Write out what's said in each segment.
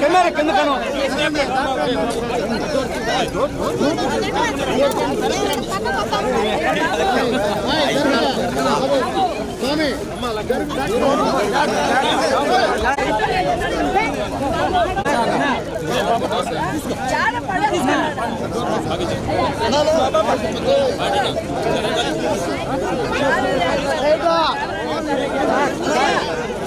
Camera కింద కను చూడు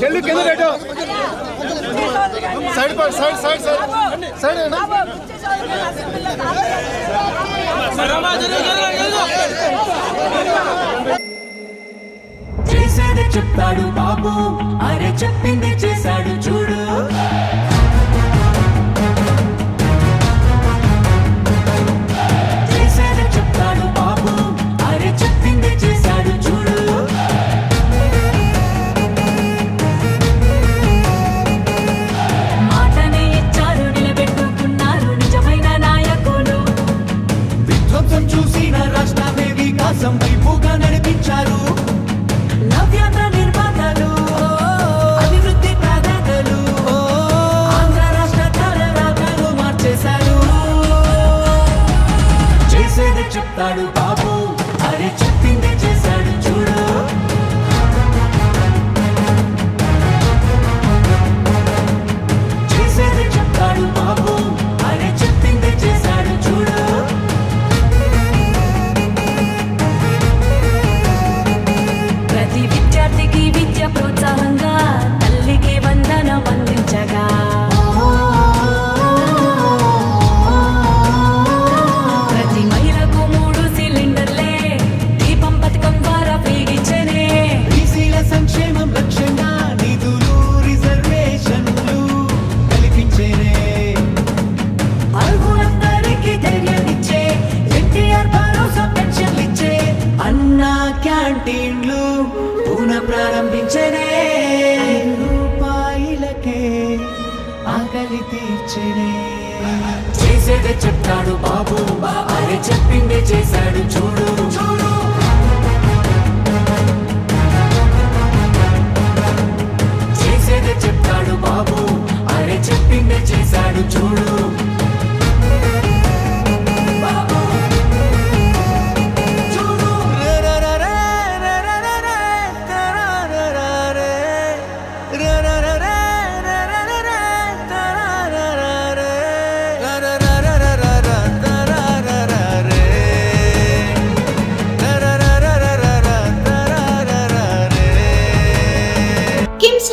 చెల్లు కింద పెట్టు. Side side side side. Side చేశాడు చెప్తాడు బాబు. అరే చెప్పింది చేశాడు చూడు. క్యాంటీన్లు పునః ప్రారంభించనే. రూపాయలకే ఆకలి తీర్చనే. చేసేదే చెప్తాడు బాబు అరే చెప్పిందే చేశాడు చూ